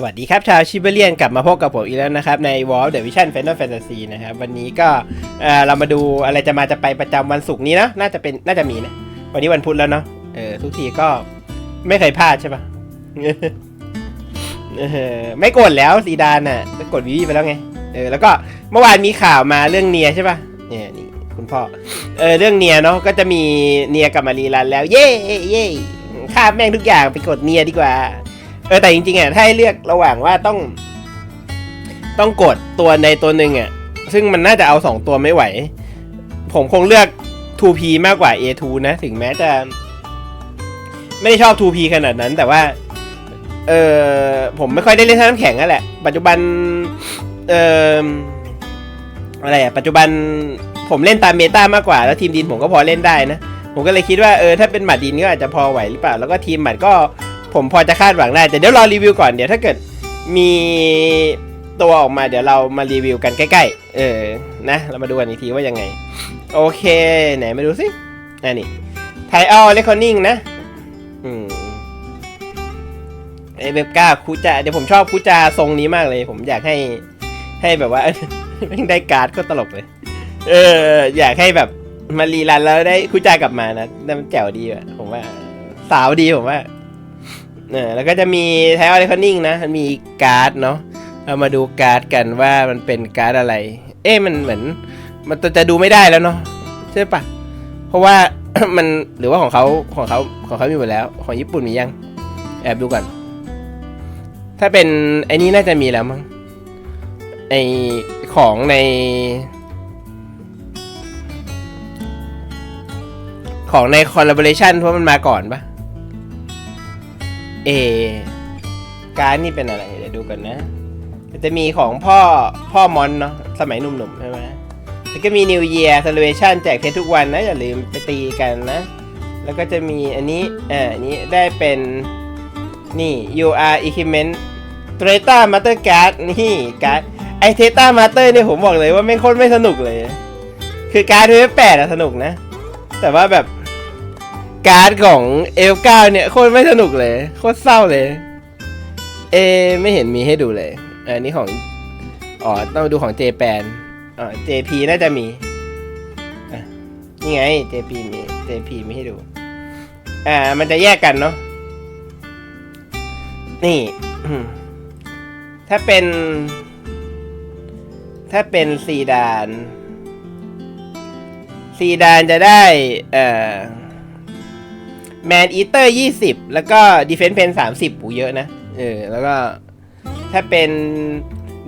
สวัสดีครับชาวชิบเลียนกลับมาพบกับผมอีกแล้วนะครับ ใน w a l l the Vision Final Fantasy นะครับ วันนี้ก็เออเรามาดูอะไรจะมาจะไปประจำวันศุกร์นี้นะน่าจะเป็นน่าจะมีนะ วันนี้วันพุธแล้วเนาะเออทุกทีก็ไม่เคยพลาดใช่ปะเออไม่กดแล้วสีดานอะไม่กดวิวีไปแล้วไงเออแล้วก็เมื่อวานมีข่าวมาเรื่องเนียใช่ปะเนี่ยนี่คุณพ่อเออเรื่องเนียเนาะก็จะมีเนียกับมารีรันแล้ว เย่เย่ข้ามแม่งทุกอย่างไปกดเนียดีกว่า เออแต่จริงๆอะถ้าให้เลือกระหว่างว่าต้อง ต้องกดตัวในตัวหนึ่งอะ ซึ่งมันน่าจะเอาสองตัวไม่ไหว ผมคงเลือก 2P มากกว่า A2 นะ ถึงแม้จะ ไม่ได้ชอบ 2P ขนาดนั้น แต่ว่า เออผมไม่ค่อยได้เล่นท่าน้ำแข็งนั่นแหละ ปัจจุบัน เอออะไรอะ ปัจจุบันผมเล่นตามเมตามากกว่า แล้วทีมดินผมก็พอเล่นได้นะ ผมก็เลยคิดว่าเออถ้าเป็นหมัดดินก็อาจจะพอไหวหรือเปล่า แล้วก็ทีมหมัดก็ ผมพอจะคาดหวังได้แต่เดี๋ยวรอรีวิวก่อนเดี๋ยวถ้าเกิดมีตัวออกมาเดี๋ยวเรามารีวิวกันใกล้ๆ เออ นะ เรามาดูกันอีกทีว่ายังไง โอเค ไหนมาดูสิอันนี้ไทอัลเรคคอนิ่งนะ อืมไอเบบก้าคูจาเดี๋ยวผมชอบคูจาทรงนี้มากเลย ผมอยากให้ให้แบบว่าไม่งได้การ์ดก็ตลกเลย เออ อยากให้แบบมารีรันแล้วได้คูจากลับมานะนั่นมันแจ๋วดีอะผมว่า สาวดีผมว่า เออแล้วก็จะมีไทอัลเรคอนิ่งนะมันมีการ์ดเนาะเรามาดูการ์ดกันว่ามันเป็นการ์ดอะไร เอ๊ะมันเหมือน มันจะดูไม่ได้แล้วเนาะใช่ปะเพราะว่ามันหรือว่าของเขาของเขาของเขามีหมดแล้ว ของญี่ปุ่นมียัง แอบดูก่อน ถ้าเป็นไอ้นี้น่าจะมีแล้วมั้งไอของใน ของใน collaboration เพราะมันมาก่อนปะ เอ การดนี่เป็นอะไร เดี๋ยวดูกันนะ จะมีของพ่อพ่อมอนเนาะสมัยหนุ่มๆใช่ไหมแล้วก็มี New Year Celebration แจกเพชรทุกวันนะ อย่าลืมไปตีกันนะ แล้วก็จะมีอันนี้อ่าอันนี้ได้เป็นนี่ UR Equipment t r e t a Master Card นี่การ์ดไอเทต้ามาเตอร์เนี่ยผมบอกเลยว่าไม่โคตรไม่สนุกเลย คือการ์ดเวฟแปดอะสนุกนะ แต่ว่าแบบ การ์ดของเอลเก้าเนี่ยโคตรไม่สนุกเลย โคตรเศร้าเลย เอ ไม่เห็นมีให้ดูเลย อันนี้ของ อ๋อ ต้องดูของเจแปนอ่า JP น่าจะมีนี่ไง JP มี JP มีให้ดู อ่า มันจะแยกกันเนาะ นี่ ถ้าเป็น ถ้าเป็นซีดาน ซีดานจะได้ เอ่อ แมนอีเตอร์ยี่สิบแล้วก็ดีเฟน s ์เพนสามสิบปูเยอะนะ เออ แล้วก็ถ้าเป็น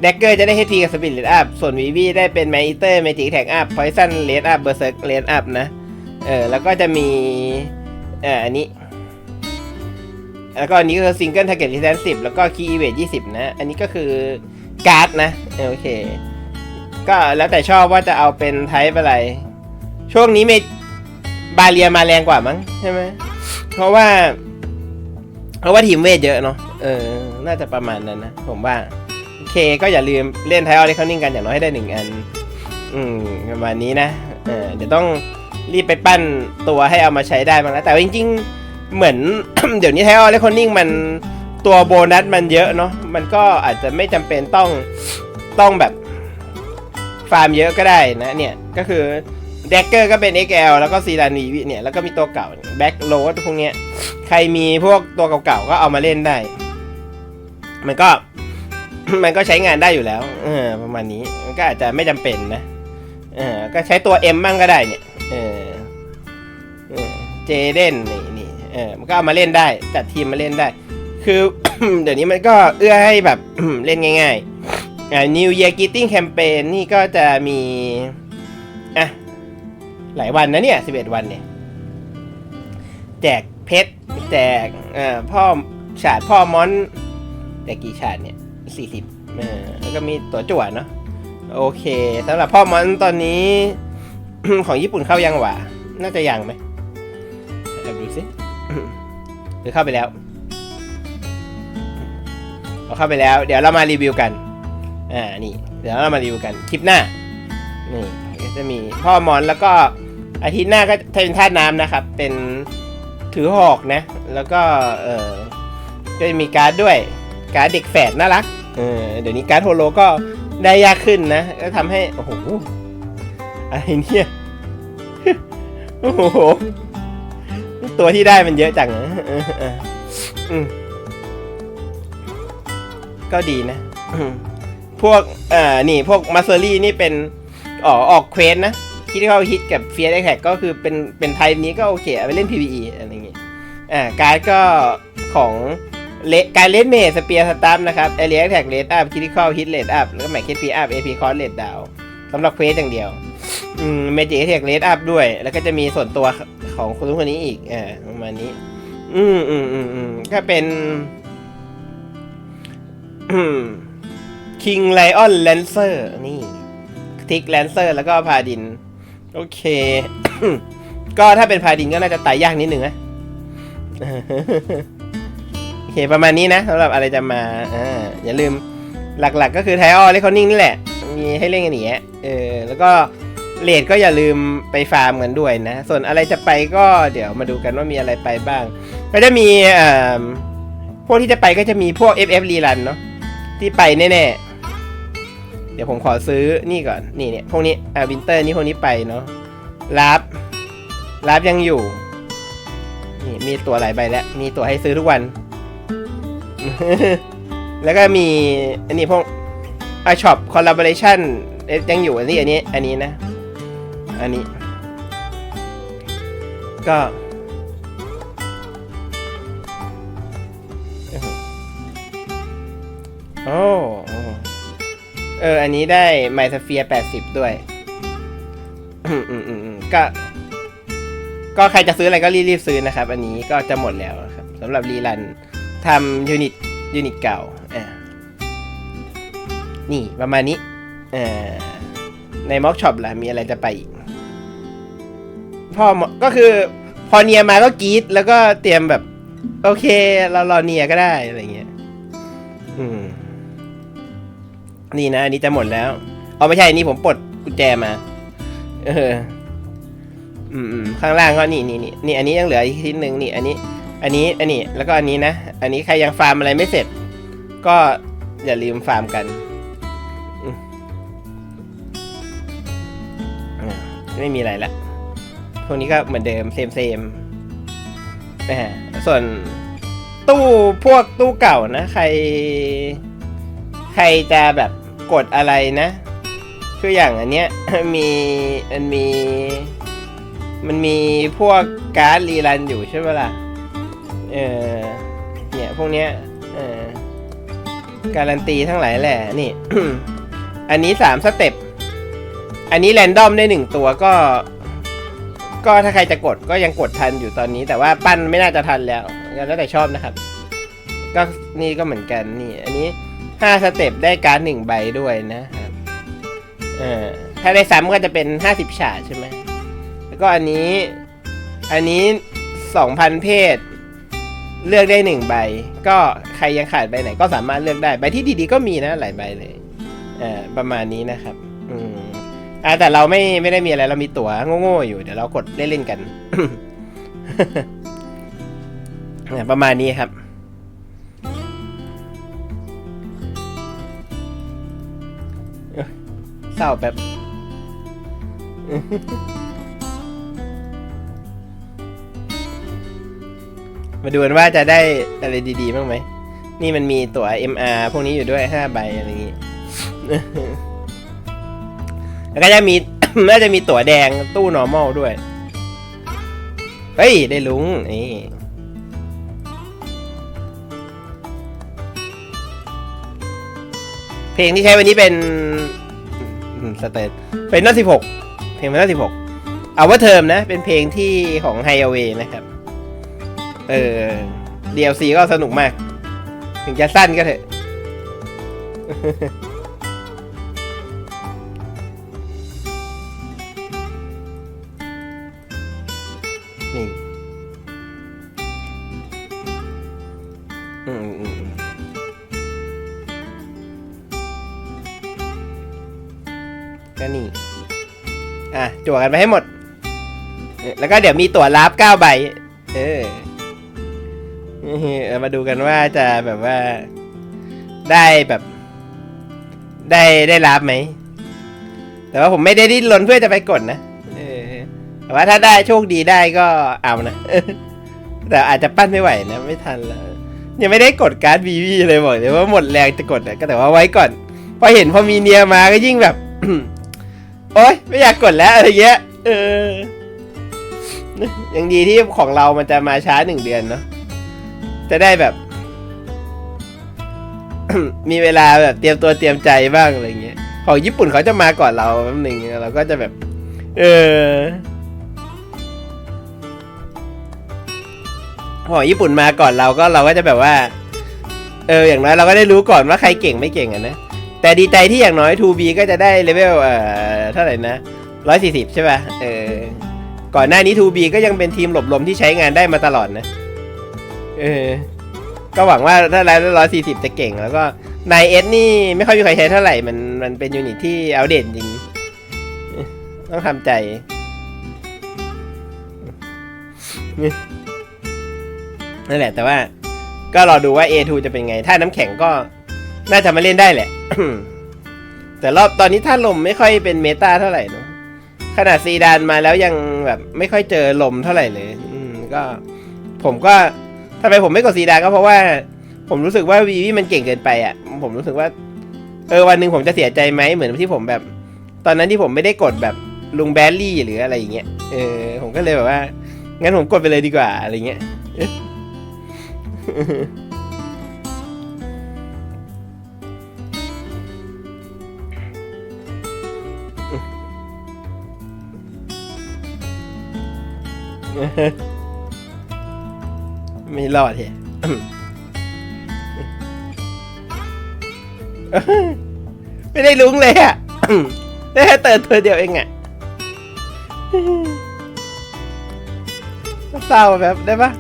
แดกเกอร์จะได้ HP กับสปิริตอัพ ส่วนวีวีได้เป็นแมนอีเตอร์เมจิกแท็กอัพพอยซันเลดอัพเบอร์เซอร์เลดอัพนะ เออ แล้วก็จะมีเอ่ออันนี้ แล้วก็อันนี้ก็คือซิงเกิลทาร์เก็ต e ี s สิบแล้วก็คีย์อีเวทยี่สิบนะ อันนี้ก็คือการ์ดนะโอเค ก็แล้วแต่ชอบว่าจะเอาเป็นไทป์อะไร ช่วงนี้เมบาเรียมาแรงกว่ามั้งใช่ไหม เพราะว่า เพราะว่าทีมเวทเยอะเนาะเออ น่าจะประมาณนั้นนะ ผมว่า โอเค ก็อย่าลืมเล่นไทออลเลคอนิ่งกันอย่างน้อยให้ได้หนึ่งอัน อืมประมาณนี้นะเออเดี๋ยวต้องรีบไปปั้นตัวให้เอามาใช้ได้บ้างแล้วแต่จริงๆ เหมือน เดี๋ยวนี้ไทออลเลคอนิ่งมันตัวโบนัสมันเยอะเนาะมันก็อาจจะไม่จำเป็นต้องต้องแบบฟาร์มเยอะก็ได้นะเนี่ยก็คือ แดกเกอร์ก็เป็น XL แล้วก็ซีดานีวิเนี่ยแล้วก็มีตัวเก่าแบ็กโรดพวกเนี้ยใครมีพวกตัวเก่าๆก็เอามาเล่นได้ มันก็มันก็ใช้งานได้อยู่แล้วเออประมาณนี้มันก็อาจจะไม่จำเป็นนะเออก็ใช้ตัว M บ้างก็ได้เนี่ยเออเออเจเดนนี่นี่เออมันก็เอามาเล่นได้จัดทีมมาเล่นได้ คือ เดี๋ยวนี้มันก็เอื้อให้แบบ เล่นง่ายๆอ่า New Year Greeting Campaign นี่ก็จะมีอะ หลายวันนะเนี่ย11วันเนี่ย แจกเพชรแจกพ่อฉาดพ่อมอนแจกกี่ฉาดเนี่ย40เออแล้วก็มีตัวจั่วเนาะโอเคสำหรับพ่อมอนตอนนี้ ของญี่ปุ่นเข้ายังหวะน่าจะยังไหมแอบดูสิหรือเข้าไปแล้วเอาเข้าไปแล้ว เดี๋ยวเรามารีวิวกัน อ่า นี่ เดี๋ยวเรามารีวิวกัน คลิปหน้า นี่จะมีพ่อมอนแล้วก็ อาทิตย์หน้าก็เป็นธาตุน้ำนะครับ เป็นถือหอกนะ แล้วก็เออก็จะมีการ์ดด้วย การ์ดเด็กแฝดน่ารักเออเดี๋ยวนี้การ์ดโฮโลก็ได้ยากขึ้นนะก็ทำให้ โอ้โห อะไรเนี่ย โอ้โห ตัวที่ได้มันเยอะจังนะก็ดีนะ พวก เอ่อ นี่ พวกมาเซอรี่นี่เป็น อ๋อ ออกเควสนะ ที่เขาฮิตกับเฟียร์แท็กก็คือเป็นเป็นไทป์นี้ก็โอเคเอาไปเล่น PVE อะไรอย่างงี้อ่าการ์ดก็ของเลการเลนเมสเปียร์สตาร์นะครับเอเรียแท็กเลดอัพคิทิคอลฮิตเลดอัพแล้วก็แม็กคิดพีอัพเอพีคอร์เลดดาวสำหรับเควสอย่างเดียวอืมเมจิแท็กเลดอัพด้วย แล้วก็จะมีส่วนตัวของคนทุกคนนี้อีกอ่าประมาณนี้ อืมอืมอืมอืมก็เป็นคิงไลออนแลนเซอร์นี่ทิกแลนเซอร์แล้วก็พาดิน โอเค ก็ถ้าเป็นพาดินก็น่าจะตายยากนิดนึงนะโอเคประมาณนี้นะสำหรับอะไรจะมาอ่าอย่าลืมหลักๆ ก็คือไทออเลคอนนิ่งนี่แหละ มีให้เล่นกันอย่างเงี้ยเออแล้วก็เลดก็อย่าลืมไปฟาร์มกันด้วยนะ ส่วนอะไรจะไปก็เดี๋ยวมาดูกันว่ามีอะไรไปบ้าง ก็จะมีพวกที่จะไปก็จะมีพวก FF รีรันเนาะที่ไปแน่ๆ ดี๋ยวผมขอซื้อนี่ก่อน นี่เนี่ยพวกนี้อ่าวินเตอร์นี่พวกนี้ไปเนาะรับรับยังอยู่ นี่มีตัวหลายใบแล้ว มีตัวให้ซื้อทุกวัน แล้วก็มีอันนี้พวกอาช็อปคอลลาบอร์เรชันยังอยู่อันนี้อันนี้ อันนี้นะ อันนี้ ก็โอ้ เออ อันนี้ได้ไมสเฟียแปดสิบด้วย อืมอืมอืมก็ ก็ใครจะซื้ออะไรก็รีบๆซื้อนะครับ อันนี้ก็จะหมดแล้วครับสำหรับรีรันทำยูนิตยูนิตเก่า อ่า นี่ประมาณนี้ อ่า ในม็อกช็อปล่ะ มีอะไรจะไปอีกพอก็คือ พอเนียมาก็กรีดแล้วก็เตรียมแบบ โอเค เรารอเนียก็ได้ อะไรเงี้ย นี่นะอันนี้จะหมดแล้ว เอาไม่ใช่อันนี้ผมปลดกุญแจมา เออ อืมข้างล่างก็นี่นี่นี่นี่ อันนี้ยังเหลืออีกชิ้นหนึ่งนี่ อันนี้ อันนี้ อันนี้ แล้วก็อันนี้นะ อันนี้ใครยังฟาร์มอะไรไม่เสร็จ ก็อย่าลืมฟาร์มกัน ไม่มีอะไรละ พวกนี้ก็เหมือนเดิมเซมเซมนะฮะส่วนตู้พวกตู้เก่านะ ใคร ใครจะแบบ กดอะไรนะ คืออย่างอันเนี้ยมีมันมี มันมีพวกการ์ดรีรันอยู่ใช่ไหมล่ะ เออเนี่ยพวกเนี้ยเออการันตีทั้งหลายแหละนี่ อันนี้สามสเต็ป อันนี้แรนดอมได้หนึ่งตัวก็ ก็ถ้าใครจะกดก็ยังกดทันอยู่ตอนนี้ แต่ว่าปั้นไม่น่าจะทันแล้ว แล้วแต่ชอบนะครับ ก็นี่ก็เหมือนกันนี่ อันนี้ ห้าสเต็ปได้การ์ดหนึ่งใบด้วยนะครับเออถ้าได้ซ้ำก็จะเป็นห้าสิบฉาดใช่ไหมแล้วก็อันนี้ อันนี้สองพันเพศ เลือกได้หนึ่งใบ ก็ใครยังขาดใบไหนก็สามารถเลือกได้ ใบที่ดีๆก็มีนะหลายใบเลยอ่าประมาณนี้นะครับ อืมอ่าแต่เราไม่ไม่ได้มีอะไรเรามีตั๋วโง่ๆอยู่เดี๋ยวเรากดเล่นๆกัน ประมาณนี้ครับ เศร้าแบบมาดูกันว่าจะได้อะไรดีๆบ้างไหม นี่มันมีตั๋ว MR พวกนี้อยู่ด้วยห้าใบอะไรอย่างงี้ แล้วก็จะมี น่าจะมีตั๋วแดงตู้ normal ด้วย เฮ้ย ได้ลุงนี่เพลงที่ใช้วันนี้เป็น สเตตเป็นนัสิบหกเพลงเป็นนัสิบหกเอาว่าเทอมนะ เป็นเพลงที่ของ h i g h w a y นะครับ เออ DLC ก็สนุกมาก ถึงจะสั้นก็เถอะนี่อืมอืม ก็นี่ อะจั่วกันไปให้หมด แล้วก็เดี๋ยวมีตั๋วลับเก้าใบ เออมาดูกันว่าจะแบบว่า ได้แบบ ได้ได้รับไหม แต่ว่าผมไม่ได้ดิ้นรนเพื่อจะไปกดนะเออแต่ว่าถ้าได้โชคดีได้ก็เอานะ แต่อาจจะปั้นไม่ไหวนะ ไม่ทันแล้วยังไม่ได้กดการ์ดวีวีเลยบอกเลยว่าหมดแรงจะกดอะก็แต่ว่าไว้ก่อน พอเห็นพอมีเนียมาก็ยิ่งแบบ โอ๊ยไม่อยากกดแล้วอะไรเงี้ยเออยังดีที่ของเรามันจะมาช้าหนึ่งเดือนเนาะจะได้แบบ มีเวลาแบบเตรียมตัวเตรียมใจบ้างอะไรเงี้ยของญี่ปุ่นเขาจะมาก่อนเราแป๊บหนึ่งเราก็จะแบบ เออของญี่ปุ่นมาก่อนเราก็เราก็จะแบบว่า เอออย่างน้อยเราก็ได้รู้ก่อนว่าใครเก่งไม่เก่งอะนะ แต่ดีใจที่อย่างน้อย 2B ก็จะได้เลเวลเอ่อเท่าไหร่นะร้อยสี่สิบใช่ป่ะเออก่อนหน้านี้ 2B ก็ยังเป็นทีมหลบลมที่ใช้งานได้มาตลอดนะเออก็หวังว่าถ้าไลฟ์ร้อยสี่สิบจะเก่งแล้วก็นายเอสนี่ไม่ค่อยมีใครใช้เท่าไหร่ มันมันเป็นยูนิตที่เอาเด่นจริง ต้องทำใจนั่นแหละแต่ว่าก็รอดูว่า A2 จะเป็นไง ถ้าน้ำแข็งก็ น่าจะมาเล่นได้แหละ แต่รอบตอนนี้ถ้าลมไม่ค่อยเป็นเมตาเท่าไหร่นะขนาดซีดานมาแล้วยังแบบไม่ค่อยเจอลมเท่าไหร่เลย อืมก็ ผมก็ทำไมผมไม่กดซีดานก็เพราะว่า ผมรู้สึกว่าวีวีมันเก่งเกินไปอะ ผมรู้สึกว่า เออวันหนึ่งผมจะเสียใจไหมเหมือนที่ผมแบบ ตอนนั้นที่ผมไม่ได้กดแบบลุงแบลลี่หรืออะไรอย่างเงี้ย เออ ผมก็เลยแบบว่า งั้นผมกดไปเลยดีกว่าอะไรเงี้ย ไม่รอดเหรอไม่ได้ลุ้งเลยอะได้แค่เติร์นตัวเดียวเองอะเศร้าแบบได้ปะ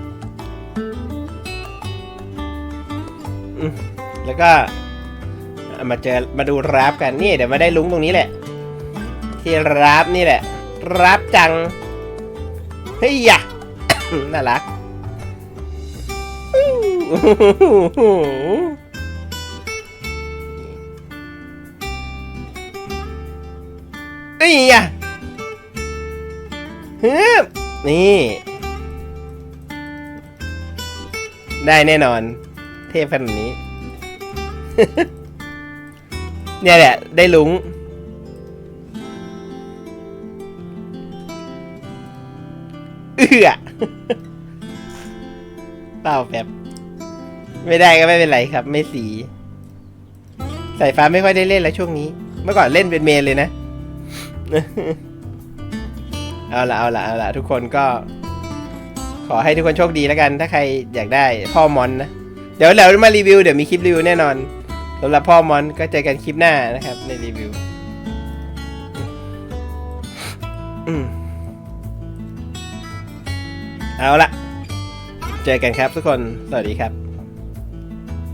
แล้วก็ มาเจอมาดูรับกันนี่เดี๋ยวมาได้ลุ้งตรงนี้แหละ ที่รับนี่แหละ รับจัง เฮ้ยยะน่ารักเอ้ยยะฮึบนี่ ได้แน่นอน เทพขนาดนี้ เนี่ยแหละ ได้ลุง อื้อเต้าแบบ ไม่ได้ก็ไม่เป็นไรครับ ไม่สี สายฟ้าไม่ค่อยได้เล่นแล้วช่วงนี้ เมื่อก่อนเล่นเป็นเมนเลยนะ เอาละเอาละเอาละทุกคนก็ ขอให้ทุกคนโชคดีแล้วกัน ถ้าใครอยากได้พ่อมอนนะ เดี๋ยวเดี๋ยวมารีวิว เดี๋ยวมีคลิปรีวิวแน่นอนสำหรับพ่อมอนก็เจอกันคลิปหน้านะครับ ในรีวิว อืม เอาละเจอกันครับทุกคน สวัสดีครับ